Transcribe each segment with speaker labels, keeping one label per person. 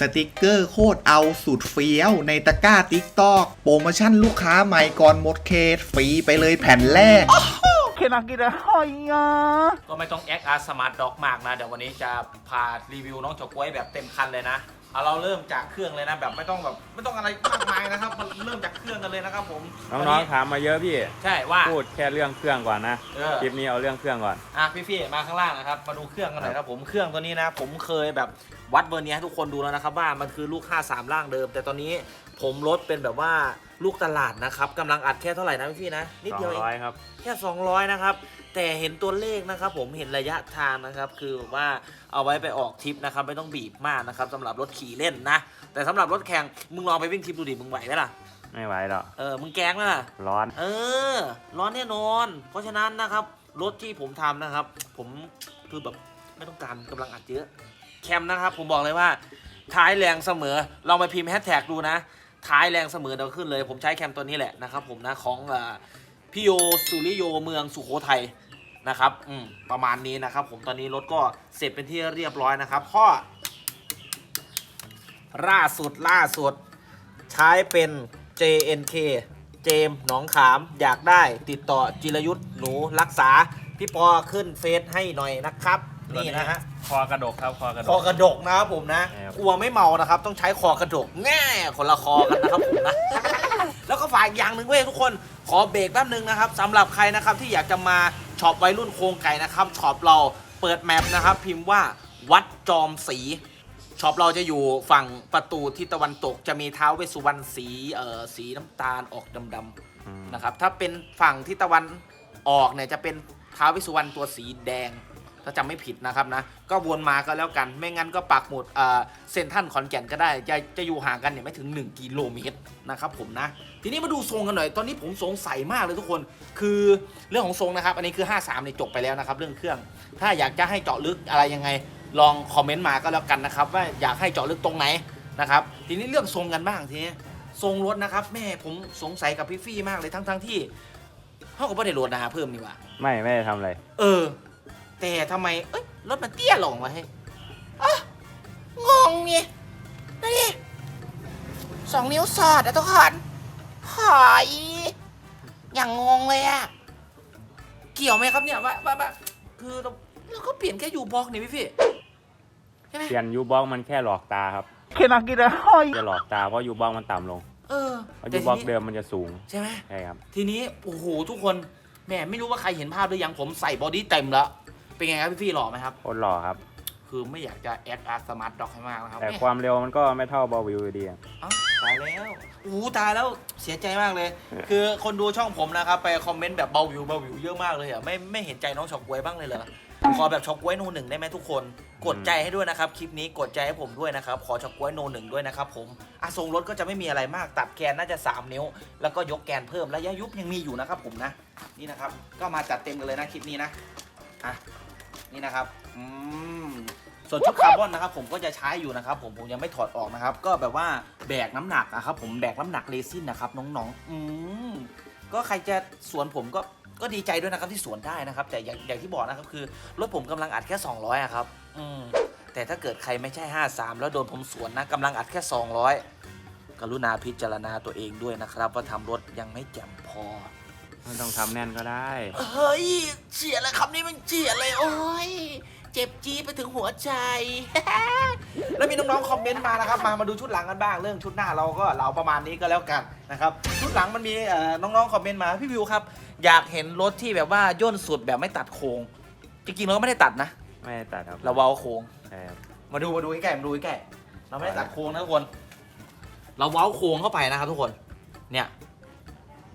Speaker 1: สติกเกอร์โคตรเอาสุดเฟี้ยวในตะกร้าติ๊กตอกโปรโมชั่นลูกค้าใหม่ก่อนหมดเขตฟรีไปเลยแผ่นแรก
Speaker 2: ก็ไม่ต้องแอคอาร์สมาร์ทด็อกมากนะ เดี๋ยววันนี้จะพารีวิวน้องเฉาก๊วยแบบเต็มคันเลยนะ เอาเราเริ่มจากเครื่องเลยนะ แบบไม่ต้องแบบไม่ต้องอะไรมากมายนะครับ มันเริ่มจากเครื่องกันเลยนะครับ ผม
Speaker 3: น้องๆถามมาเยอะพี่
Speaker 2: ใช่ว่า
Speaker 3: พูดแค่เรื่องเครื่องก่อนนะ
Speaker 2: เออ
Speaker 3: คลิปนี้เอาเรื่องเครื่องก่อน
Speaker 2: อะพี่พี่ๆมาข้างล่างนะครับมาดูเครื่องกันหน่อยครับผมเครื่องตัวนี้นะ ผมเคยแบบวัดเบอร์นี้ให้ทุกคนดูแล้วนะครับว่ามันคือลูก 53 ล่างเดิม แต่ตอนนี้ผมลดเป็นแบบว่าลูกตลาดนะครับกำลังอัดแค่เท่าไหร่นะพี่พี่ๆนะนิดเดียวเอง
Speaker 3: 200 ครับ
Speaker 2: แค่ 200 นะครับ แต่เห็นตัวเลขนะครับผมเห็นระยะทางนะครับคือว่าเอาไว้ไปออกทริปนะครับไม่ต้องบีบมากนะครับสำหรับรถขี่เล่นนะ แต่สำหรับรถแข่งมึงลองไปวิ่งทริปดูดิมึงไหวไหมล่ะ
Speaker 3: ไม่ไหวหรอก
Speaker 2: เออมึงแกล้งไหมล่ะ
Speaker 3: ร้อน
Speaker 2: เออ ร้อนแน่นอน เพราะฉะนั้นนะครับ รถที่ผมทำนะครับ ผมคือแบบไม่ต้องการกำลังอัดเยอะ แคมนะครับ ผมบอกเลยว่า ท้ายแรงเสมอ เราไปพิมพ์แฮชแท็กดูนะ ท้ายแรงเสมอเดี๋ยวขึ้นเลย ผมใช้แคมตัวนี้แหละนะครับ ผมนะของเอ่อพี่โยสุริโยเมืองสุโขทัย นะครับอืมประมาณนี้นะครับ ผมตอนนี้รถก็เสร็จเป็นที่เรียบร้อยนะครับข้อล่าสุดล่าสุด ใช้เป็น JNK เจมส์หนองขามอยากได้ติดต่อจิรยุทธ์หนูรักษา พี่ปอขึ้นเฟซให้หน่อยนะครับ นี่นะฮะ
Speaker 3: คอกระดกครับคอกระด
Speaker 2: คอกกระดกนะครับผมนะครับอัวไม่เมานะครับ ต้องใช้คอกระดกแง่คนละคอกันนะครับผมนะ แล้วก็ฝากอีกอย่างหนึ่งเว้ยทุกคนขอเบรกแป๊บนึงนะครับสำหรับใครนะครับที่อยากจะมา ช็อปวัยรุ่นโครงไก่นะครับช็อปเราเปิดแมปนะครับ พิมพ์ว่าวัดจอมศรีช็อปเราจะอยู่ฝั่งประตูทิศตะวันตกจะมีท้าวเวสสุวรรณสีเอ่อสีน้ำตาลออกดำๆ
Speaker 3: อืม
Speaker 2: นะครับ ถ้าเป็นฝั่งที่ตะวันออกเนี่ยจะเป็นท้าววิสุวรรณตัวสีแดง ถ้าจำไม่ผิดนะครับนะ ก็วนมาก็แล้วกัน ไม่งั้นก็ปักหมุดเอ่อเซนทรันขอนแก่นก็ได้ จะจะอยู่ห่างกันเนี่ยไม่ถึง 1 กิโลเมตรนะครับผมนะ ทีนี้มาดูทรงกันหน่อย ตอนนี้ผมสงสัยมากเลยทุกคน คือเรื่องของทรงนะครับ อันนี้คือ 53เนี่ยจบไปแล้วนะครับ เรื่องเครื่อง ถ้าอยากจะให้เจาะลึกอะไรยังไง ลองคอมเมนต์มาก็แล้วกันนะครับ ว่าอยากให้เจาะลึกตรงไหนนะครับ ทีนี้เรื่องทรงกันบ้างทีนี้ทรงรถนะครับแม่ผมสงสัยกับพี่ฟี่มากเลยทั้งทั้งๆที่เขาก็ไม่ได้โหลดนาเพิ่มนี่หว่า
Speaker 3: ไม่ไม่ได้ทำอะไร
Speaker 2: เออ แต่ทำไม เอ้ยรถมันเตี้ยลงวะให้ยอะงงนี่นี่สองนิ้วสอดอะทุกคนหอยอย่างงงเลยอะเกี่ยวไหมครับเนี่ยว่าว่าว่าคือเราเราก็เปลี่ยนแค่ยูบ็อกนี่พี่ฟี่ใช่ไหม
Speaker 3: เปลี่ยนยูบ็อกมันแค่หลอกตาครับจะหลอกตาเพราะยูบ็อกมันต่ำลง
Speaker 2: เออ
Speaker 3: เพราะ
Speaker 2: แต่
Speaker 3: ยู
Speaker 2: ที
Speaker 3: บ็อก
Speaker 2: นี้
Speaker 3: เดิมมันจะสูง
Speaker 2: ใช่ไหม
Speaker 3: ใช่ครับ
Speaker 2: ทีนี้โอ้โหทุกคนแหมไม่รู้ว่าใครเห็นภาพหรือยังผมใส่บอดี้เต็มแล้ว เป็นไงครับพี่พี่ๆหล่อไหมครับ
Speaker 3: โคตรหล่อครับ
Speaker 2: คือไม่อยากจะแอดอาร์สมาร์ทด็อกให้มากนะครับ
Speaker 3: แต่
Speaker 2: แหม
Speaker 3: ความเร็วมันก็ไม่เท่าบอลวิวอยู่ดีอะ
Speaker 2: เอ้าตายแล้วโอ้โหตายแล้วเสียใจมากเลย คือคนดูช่องผมนะครับ ไปคอมเมนต์แบบเบาวิวเบาวิวเยอะมากเลยอะไม่ไม่เห็นใจน้องช็อกกวยบ้างเลยเหรอขอแบบช็อกกวยโนหนึ่งได้ไหมทุกคน กดใจให้ด้วยนะครับคลิปนี้กดใจให้ผมด้วยนะครับขอช็อกกวยโนหนึ่งด้วยนะครับผมอะทรงรถก็จะไม่มีอะไรมากตัดแกนน่าจะ 3 นิ้ว แล้วก็ยกแกนเพิ่มระยะยุบยังมีอยู่นะครับผมนะนี่นะครับก็มาจัดเต็มกันเลยนะคลิปนี้นะอะ นี่นะครับอืมส่วนชุดคาร์บอนนะครับผมก็จะใช้อยู่นะครับผมผมยังไม่ถอดออกนะครับ ก็แบบว่าแบกน้ำหนักนะครับผมแบกน้ำหนักเรซินนะครับน้องๆ อืมก็ใครจะสวนผมก็ก็ดีใจด้วยนะครับที่สวนได้นะครับ แต่อย่างอย่างที่บอกนะครับคือรถผมกำลังอัดแค่ 200อะครับ อืมแต่ถ้าเกิดใครไม่ใช่ 53 แล้วโดนผมสวนนะกำลังอัดแค่ 200 กรุณาพิจารณาตัวเองด้วยนะครับ ว่าทำรถยังไม่แจ่มพอ
Speaker 3: ไม่ต้องทำแน่นก็ได้
Speaker 2: เฮ้ยเฉียดเลยคำนี้มันเฉียดเลยโอ้ยเจ็บจี๊ดไปถึงหัวใจ แล้วมีน้องๆคอมเมนต์มานะครับมามาดูชุดหลังกันบ้างเรื่องชุดหน้าเราก็เราประมาณนี้ก็แล้วกันนะครับชุดหลังมันมีเอ่อน้องๆคอมเมนต์มาพี่วิวครับ อยากเห็นรถที่แบบว่าย่นสุดแบบไม่ตัดโค้งจริงๆเราก็ไม่ได้ตัดนะ
Speaker 3: ไม่ได้ตัดครับ
Speaker 2: เราเว้าโค้ง
Speaker 3: ใช่ครับ
Speaker 2: มาดูมาดูใกล้ๆมาดูใกล้ๆเราไม่ได้ตัดโค้งนะทุกคน เราเว้าโค้งเข้าไปนะครับทุกคน เนี่ย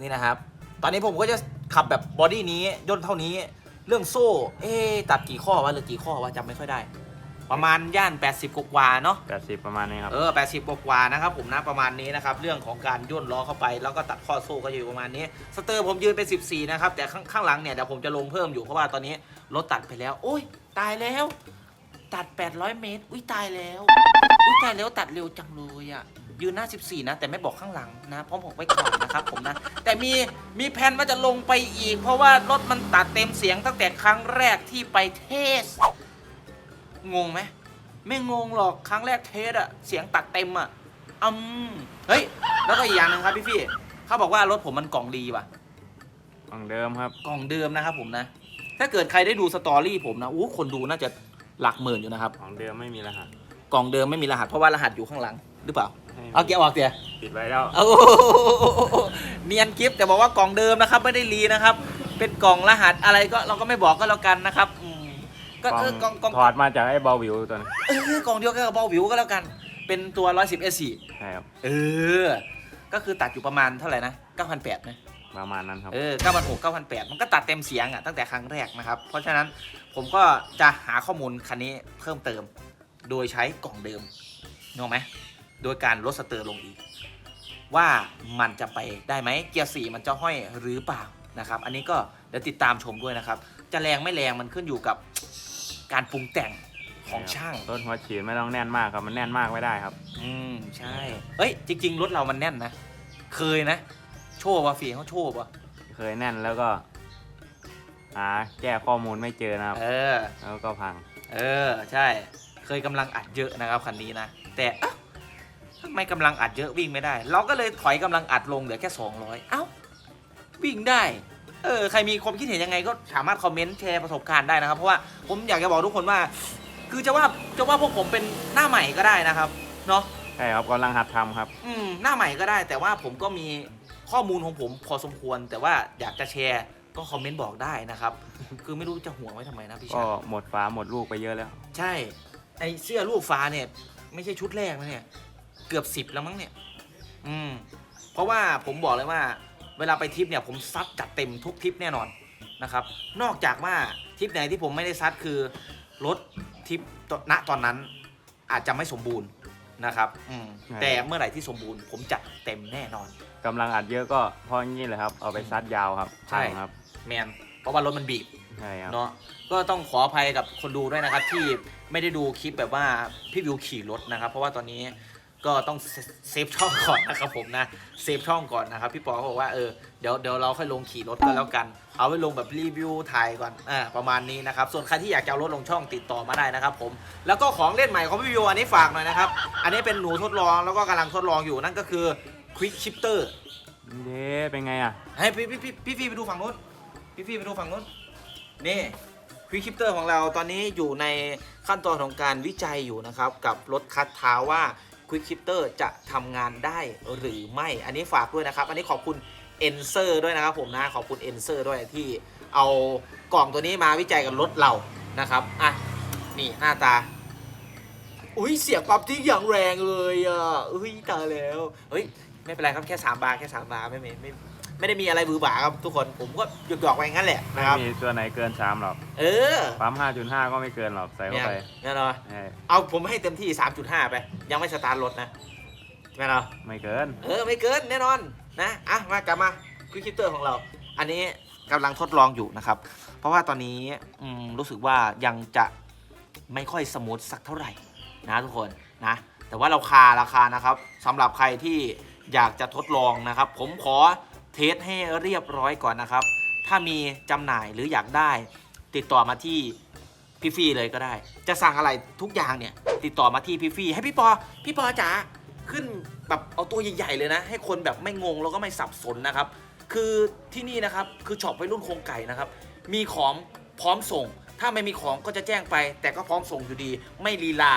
Speaker 2: นี่นะครับ ตอนนี้ผมก็จะขับแบบบอดี้นี้ย่นเท่านี้ เรื่องโซ่ เอ๊ะตัดกี่ข้อวะหรือกี่ข้อวะจำไม่ค่อยได้ ประมาณย่าน 80กว่าๆเนาะ
Speaker 3: แปดสิบประมาณนี้ครับ
Speaker 2: เออ80กว่าๆนะครับผมนะประมาณนี้นะครับ เรื่องของการย่นล้อเข้าไป แล้วก็ตัดข้อโซ่ก็จะอยู่ประมาณนี้ สเตอร์ผมยืนเป็น 14 นะครับ แต่ข้างข้างหลังเนี่ยเดี๋ยวผมจะลงเพิ่มอยู่เพราะว่าตอนนี้รถตัดไปแล้ว โอ้ยตายแล้ว ตัด 800 เมตร อุ้ยตายแล้ว อุ้ยตายแล้วตัดเร็วจังเลยอะ ยืนหน้า 14 นะ แต่ไม่บอกข้างหลังนะพร้อมบอกไว้ก่อนนะครับผมนะ แต่มีมีแผนว่าจะลงไปอีก เพราะว่ารถมันตัดเต็มเสียงตั้งแต่ครั้งแรกที่ไปเทส งงไหมไม่งงหรอกครั้งแรกเทสอะเสียงตัดเต็มอะอืมเฮ้ย แล้วก็อีกอย่างหนึงครับพี่พี่ๆเขาบอกว่ารถผมมันกล่องดีว่ะ
Speaker 3: ของเดิมครับ
Speaker 2: กล่องเดิมนะครับผมนะ ถ้าเกิดใครได้ดูสตอรี่ผมนะอู้คนดูน่าจะหลักหมื่นอยู่นะครับ
Speaker 3: ของเดิมไม่มีรหัส
Speaker 2: กล่องเดิมไม่มีรหัสเพราะว่ารหัสอยู่ข้างหลัง หรือเปล่า
Speaker 3: ให้
Speaker 2: เอาเกียร์ออกเกียร์
Speaker 3: ปิดไว้แล้ว
Speaker 2: โอ้โหเนียนกิฟต์แต่บอกว่ากล่องเดิมนะครับ ไม่ได้รีนะครับ เป็นกล่องรหัสอะไรก็เราก็ไม่บอกก็แล้วกันนะครับอืมก็เออกล่องกล่อง
Speaker 3: ถอดมาจากไอ้เบาวิวตัวนี้
Speaker 2: เออกล่องเดียวกันกับเบาวิวก็แล้วกัน เป็นตัว 110 S4
Speaker 3: ใช่ครับ
Speaker 2: เออ ก็คือตัดอยู่ประมาณเท่าไหร่นะ9,800นะ
Speaker 3: ประมาณนั้นครับ
Speaker 2: เออ9,600 9,800 มันก็ตัดเต็มเสียงอะตั้งแต่ครั้งแรกนะครับ เพราะฉะนั้นผมก็จะหาข้อมูลคันนี้เพิ่มเติม โดยใช้กล่องเดิมนึกออกไหม โดยการลดสเตอร์ลงอีก ว่ามันจะไปได้ไหมเกียร์สี่มันจะห้อยหรือเปล่านะครับ อันนี้ก็เดี๋ยวติดตามชมด้วยนะครับ จะแรงไม่แรงมันขึ้นอยู่กับการปรุงแต่งของช่าง
Speaker 3: รถหัวฉีดไม่ต้องแน่นมากครับมันแน่นมากไม่ได้ครับ
Speaker 2: อืมใช่เอ้ยจริง ๆ รถเรามันแน่นนะ เคยนะ โชว์ว่ะฝีเขาโชว์ว่ะ
Speaker 3: เคยแน่นแล้วก็หาแก้ข้อมูลไม่เจอนะครับ
Speaker 2: เออ
Speaker 3: แล้วก็พัง
Speaker 2: เออ ใช่ เคยกำลังอัดเยอะนะครับคันนี้นะ แต่เอ้า ทำไมกำลังอัดเยอะวิ่งไม่ได้ เราก็เลยถอยกำลังอัดลงเหลือแค่ 200 เอ้า วิ่งได้ เออ ใครมีความคิดเห็นยังไงก็สามารถคอมเมนต์แชร์ประสบการณ์ได้นะครับ เพราะว่าผมอยากจะบอกทุกคนว่า คือจะว่าจะว่าพวกผมเป็นหน้าใหม่ก็ได้นะครับ เนาะ
Speaker 3: ใช่ครับกำลังหัดทำครับ
Speaker 2: อืม หน้าใหม่ก็ได้ แต่ว่าผมก็มีข้อมูลของผมพอสมควร แต่ว่าอยากจะแชร์ก็คอมเมนต์บอกได้นะครับ คือไม่รู้จะห่วงไว้ทำไมนะพี่
Speaker 3: ก็
Speaker 2: ชาย
Speaker 3: หมดฟ้าหมดลูกไปเยอะแล้ว
Speaker 2: ใช่ ไอเสื้อลูกฟ้าเนี่ย ไม่ใช่ชุดแรกนะเนี่ย เกือบสิบแล้วมั้งเนี่ย อืม เพราะว่าผมบอกเลยว่า เวลาไปทริปเนี่ย ผมซัดจัดเต็มทุกทริปแน่นอนนะครับ นอกจากว่าทริปไหนที่ผมไม่ได้ซัดคือรถทริปณตอนนั้นอาจจะไม่สมบูรณ์นะครับ อืม
Speaker 3: ใช่
Speaker 2: แต่เมื่อไหร่ที่สมบูรณ์ ผมจัดเต็มแน่นอน
Speaker 3: กำลังอัดเยอะก็เพราะงี้เลยครับ เอาไปซัดยาวครับ
Speaker 2: ใช่
Speaker 3: พังครับ
Speaker 2: แมน เพราะว่ารถมันบีบ
Speaker 3: ใช่ครับ
Speaker 2: เนาะก็ต้องขออภัยกับคนดูด้วยนะครับที่ไม่ได้ดูคลิปแบบว่าพี่วิวขี่รถนะครับ เพราะว่าตอนนี้ ก็ต้องเซเซฟช่องก่อนนะครับผมนะเซฟช่องก่อนนะครับพี่ปอเขาบอกว่าเออเดี๋ยวเดี๋ยวเราค่อยลงขี่รถก็แล้วกัน เอาไว้ลงแบบรีวิวถ่ายก่อนอ่าประมาณนี้นะครับส่วนใครที่อยากจะเอารถลงช่องติดต่อมาได้นะครับผมแล้วก็ของเล่นใหม่ของพี่วิวอันนี้ฝากหน่อยนะครับอันนี้เป็นหนูทดลองแล้วก็กำลังทดลองอยู่นั่นก็คือ Quick Shifter
Speaker 3: เย้เป็นไงอะ
Speaker 2: ให้พี่พี่พี่พี่ฟี่ไปดูฝั่งนู้นพี่ฟี่ไปดูฝั่งนู้นนี่ควิกคิปเตอร์ของเราตอนนี้อยู่ในขั้นตอนของการวิจัยอยู่นะครับกับรถคัดเท้าว่า ควิกคิปเตอร์จะทำงานได้หรือไม่ อันนี้ฝากด้วยนะครับ อันนี้ขอบคุณเอนเซอร์ด้วยนะครับผมนะขอบคุณเอนเซอร์ด้วยที่เอากล่องตัวนี้มาวิจัยกับรถเรานะครับอะนี่หน้าตา อุ้ยเสียงปั๊บที่อย่างแรงเลยอะอุ้ยตายแล้วเฮ้ยไม่เป็นไรครับแค่สามบาร์แค่สามบาร์ไม่ไม่ไม่ ไม่ได้มีอะไรบือบ่าครับทุกคนผมก็หยอกๆไปงั้นแหละ
Speaker 3: ไม่
Speaker 2: นะครับ
Speaker 3: มีตัวไหนเกินสามหรอก
Speaker 2: เออ
Speaker 3: ปั๊ม5.5 ก็ไม่เกินหรอกใส่เข้าไป
Speaker 2: แน่นอน
Speaker 3: ใช่
Speaker 2: เอาผมให้เต็มที่ 3.5 ไป ยังไม่สตาร์ทรถนะแน่นอน
Speaker 3: ไม่เกิน
Speaker 2: เออไม่เกินแน่นอนนะอะมากลับมาควิกคิปเตอร์ของเรา อันนี้กำลังทดลองอยู่นะครับ เพราะว่าตอนนี้อืมรู้สึกว่ายังจะไม่ค่อยสมูทสักเท่าไหร่นะทุกคนนะ แต่ว่าเราคาราคานะครับสำหรับใครที่อยากจะทดลองนะครับ ผมขอ เทสให้เรียบร้อยก่อนนะครับ ถ้ามีจำหน่ายหรืออยากได้ ติดต่อมาที่พี่ฟี่เลยก็ได้ จะสั่งอะไรทุกอย่างเนี่ย ติดต่อมาที่พี่ฟี่ให้พี่ปอ พี่ปอจ๋าขึ้นแบบเอาตัวใหญ่ๆเลยนะ ให้คนแบบไม่งงแล้วก็ไม่สับสนนะครับ คือที่นี่นะครับคือช็อปไปรุ่นโครงไก่นะครับ มีของพร้อมส่ง ถ้าไม่มีของก็จะแจ้งไป แต่ก็พร้อมส่งอยู่ดี ไม่ลีลา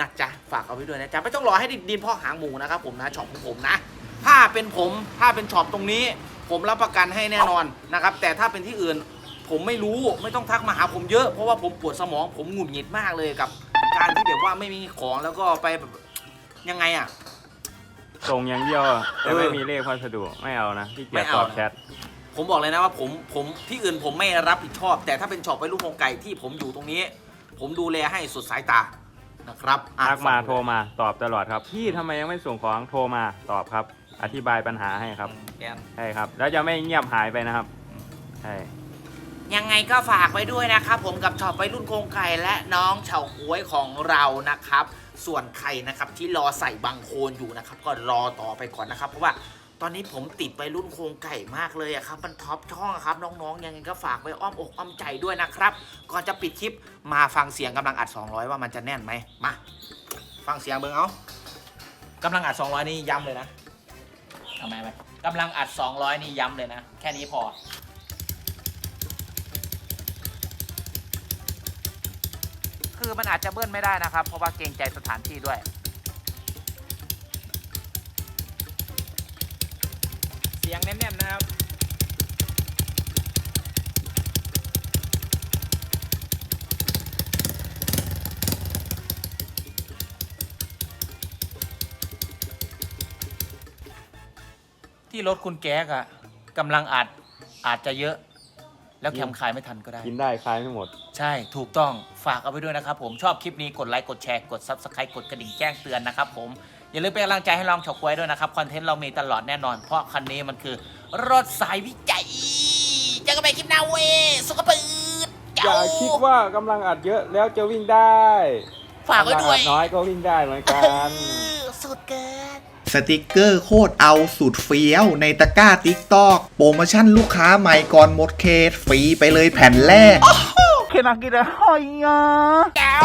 Speaker 2: นะจ๊ะฝากเอาไว้ด้วยนะจ๊ะไม่ต้องรอให้ดินพ่อหางหมูนะครับผมนะช็อปของผมนะ ถ้าเป็นผมถ้าเป็นช็อปตรงนี้ ผมรับประกันให้แน่นอนนะครับ แต่ถ้าเป็นที่อื่น ผมไม่รู้ไม่ต้องทักมาหาผมเยอะเพราะว่าผมปวดสมองผมหงุดหงิดมากเลยกับ การที่แบบว่าไม่มีของแล้วก็ไปแบบยังไงอะ
Speaker 3: ส่งอย่างเดียวอะแต่
Speaker 2: เออ
Speaker 3: ไม่มีเลขพัสดุไม่เอานะที่เกียจ
Speaker 2: ไม่
Speaker 3: ต
Speaker 2: เอา
Speaker 3: อบ
Speaker 2: นะ
Speaker 3: แชท
Speaker 2: ผมบอกเลยนะว่าผมผมที่อื่นผมไม่รับผิดชอบ แต่ถ้าเป็นช็อปไว้ลูกโครงไก่ที่ผมอยู่ตรงนี้ ผมดูแลให้สุดสายตานะครับอะ
Speaker 3: ทักมา
Speaker 2: ฝ
Speaker 3: โทรมาตอบตลอดครับ พี่ทำไมยังไม่ส่งของโทรมาตอบครับ อธิบายปัญหาให้ครับ
Speaker 2: แกน
Speaker 3: ใช่ครับ แล้วจะไม่เงียบหายไปนะครับ ใช่
Speaker 2: ยังไงก็ฝากไว้ด้วยนะครับ ผมกับช็อปไว้รุ่นโครงไก่และน้องเฉาก้วยของเรานะครับ ส่วนใครนะครับที่รอใส่บังโคลนอยู่นะครับ ก็รอต่อไปก่อนนะครับ เพราะว่าตอนนี้ผมติดไปรุ่นโครงไก่มากเลยอะครับ มันท็อปช่องอะครับ น้องๆ ยังไงก็ฝากไว้อ้อมอกอ้อมใจด้วยนะครับ ก่อนจะปิดคลิปมาฟังเสียงกำลังอัด 200 ว่ามันจะแน่นไหมมา ฟังเสียงเบิ้งเอากำลังอัด 200 นี่ย้ำเลยนะ ทำไมไหมกำลังอัด 200 นี่ย้ำเลยนะ แค่นี้พอ คือมันอาจจะเบิ้ลไม่ได้นะครับ เพราะว่าเกรงใจสถานที่ด้วย เสียงแน่นๆนะครับ ที่รถคุณแก๊กอะกำลังอัดอาจจะเยอะ แล้วแคมขายไม่ทันก็ได้
Speaker 3: กินได้คลายไม่หมด
Speaker 2: ใช่ถูกต้องฝากเอาไว้ด้วยนะครับผมชอบคลิปนี้กดไลค์กดแชร์กด Subscribe กดกระดิ่งแจ้งเตือนนะครับผมอย่าลืมเป็นกำลังใจให้ลองฉกไว้ด้วยนะครับ คอนเทนต์เรามีตลอดแน่นอน เพราะคันนี้มันคือ รถสายวิจัยเจอกันใหม่คลิปหน้าเว้ยสุขปืด
Speaker 3: อย่าคิดว่ากำลังอัดเยอะแล้วจะวิ่งได้
Speaker 2: ฝากไว้ด้วย
Speaker 3: กำลังอัน้อยก็วิ่งได้เหมือนกัน
Speaker 2: สุดเกิน
Speaker 1: สติกเกอร์โคตรเอาสุดเฟี้ยวในตะกร้าติ๊กตอกโปรโมชั่นลูกค้าใหม่ก่อนหมดเขตฟรีไปเลยแผ่นแรก
Speaker 2: เขนัก้ว